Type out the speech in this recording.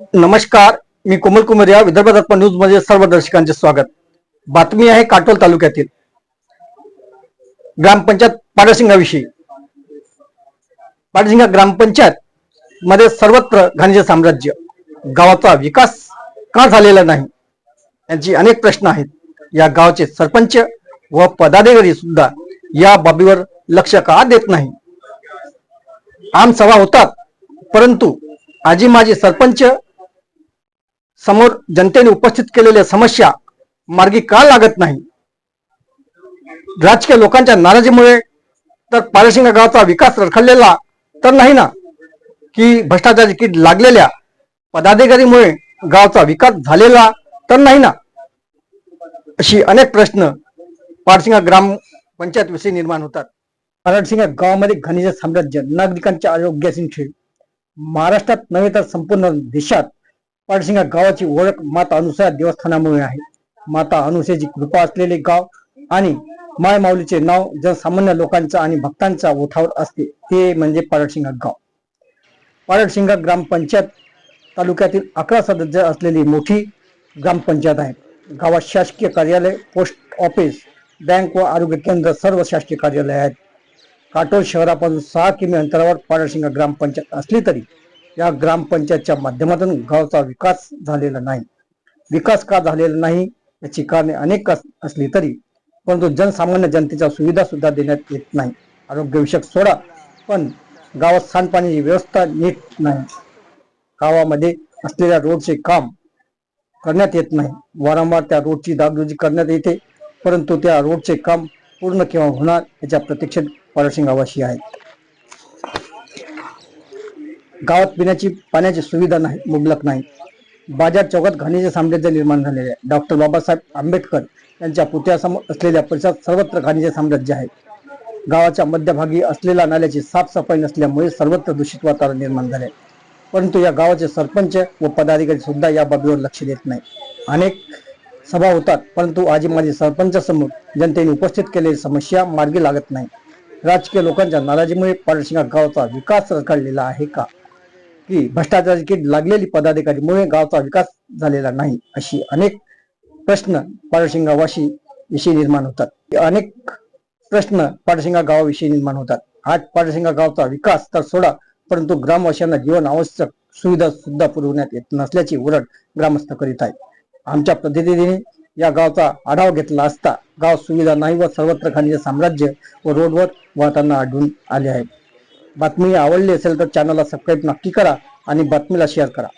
नमस्कार मी कोमल कुमारिया विदर्भ दर्पण न्यूजमध्ये सर्व दर्शकांचे स्वागत. बातमी आहे काटोल तालुक्यातील. ग्रामपंचायत पाडसिंगाविषयी. पाडसिंगा ग्रामपंचायत मध्ये सर्वत्र घाणीचे साम्राज्य गावाचा विकास का झालेला नाही? यांची अनेक प्रश्न आहेत. या गावाचे सरपंच व पदाधिकारी सुद्धा या बाबीवर लक्ष का देत नाही? आम सभा होतात परंतु आजी माजी सरपंच समोर जनतेने उपस्थित केलेल्या समस्या मार्गी का लागत नाही? राजकीय लोकांच्या नाराजीमुळे तर पारशिंगा गावाचा विकास रखडलेला तर नाही ना? की भ्रष्टाचाराची कीड लागलेल्या पदाधिकारीमुळे गावचा विकास झालेला तर नाही ना? अशी अनेक प्रश्न पारशिंगा ग्राम पंचायत विषयी निर्माण होतात. पारशिंगा गावामध्ये खनिज साम्राज्य नागरिकांच्या आरोग्याशी खेळ महाराष्ट्रात नव्हे तर संपूर्ण देशात पाडशिंगा गावाची ओळख माता अनुसया देवस्थानामुळे आहे. माता अनुसयाची कृपा असलेले गाव आणि माय माऊलीचे नाव जनसामान्य लोकांचा आणि भक्तांच्या ओठावर असते ते म्हणजे पारडशिंगा गाव. पारडशिंगा ग्रामपंचायत तालुक्यातील अकरा सदस्य असलेली मोठी ग्रामपंचायत आहे. गावात शासकीय कार्यालय पोस्ट ऑफिस बँक व आरोग्य केंद्र सर्व शासकीय कार्यालय आहेत. काटोल शहरापासून सहा किमी अंतरावर पारडशिंगा ग्रामपंचायत असली तरी या ग्रामपंचायतच्या माध्यमातून गावचा विकास झालेला नाही. विकास का झालेला नाही याची कारणे अनेक असली तरी परंतु जनसामान्य जनतेच्या सुविधा सुद्धा देण्यात येत नाही. आरोग्यविषयक सोडा पण गावात सांडपाण्याची व्यवस्था नीट नाही. गावामध्ये असलेल्या रोडचे काम करण्यात येत नाही. वारंवार त्या रोडची दाबदुजी करण्यात येते परंतु त्या रोडचे काम पूर्ण केव्हा होणार याच्या प्रतीक्षेत पारसिंग गावाशी आहेत गावात पिण्याची पाण्याची सुविधा नाही मुबलक नाही. बाजार चौकात घाणीचे साम्राज्य निर्माण झालेले आहे. डॉक्टर बाबासाहेब आंबेडकर यांच्या पुतळ्यासमोर असलेल्या परिसरात सर्वत्र घाणीचे साम्राज्य आहे. गावाच्या मध्यभागी असलेल्या नाल्याची साफसफाई नसल्यामुळे सर्वत्र दूषित वातावरण निर्माण झाले परंतु या गावाचे सरपंच व पदाधिकारी सुद्धा या बाबीवर लक्ष देत नाही. अनेक सभा होतात परंतु आजी माझी सरपंचासमोर जनतेने उपस्थित केलेली समस्या मार्गी लागत नाही. राजकीय लोकांच्या नाराजीमुळे पाडशिंगा गावाचा विकास रखडलेला आहे का? की भ्रष्टाचाराची कीड लागलेली पदाधिकारीमुळे गावचा विकास झालेला नाही अशी अनेक प्रश्न पाडशिंगावाशी विषयी निर्माण होतात. अनेक प्रश्न पाडशिंगा गावाविषयी निर्माण होतात. आज पाडशिंगा गावचा विकास तर सोडा परंतु ग्रामवासियांना जीवन आवश्यक सुविधा सुद्धा पुरवण्यात येत नसल्याची ओरड ग्रामस्थ करीत आहेत. आमच्या प्रतिनिधीने या गावचा आढावा घेतला असता गाव सुविधा नाही व सर्वत्र खाणीचे साम्राज्य व रोडवर वाहताना आढळून आले आहेत. बातमी आवडली असेल तर चॅनलला सबस्क्राईब नक्की करा आणि बातमीला शेअर करा.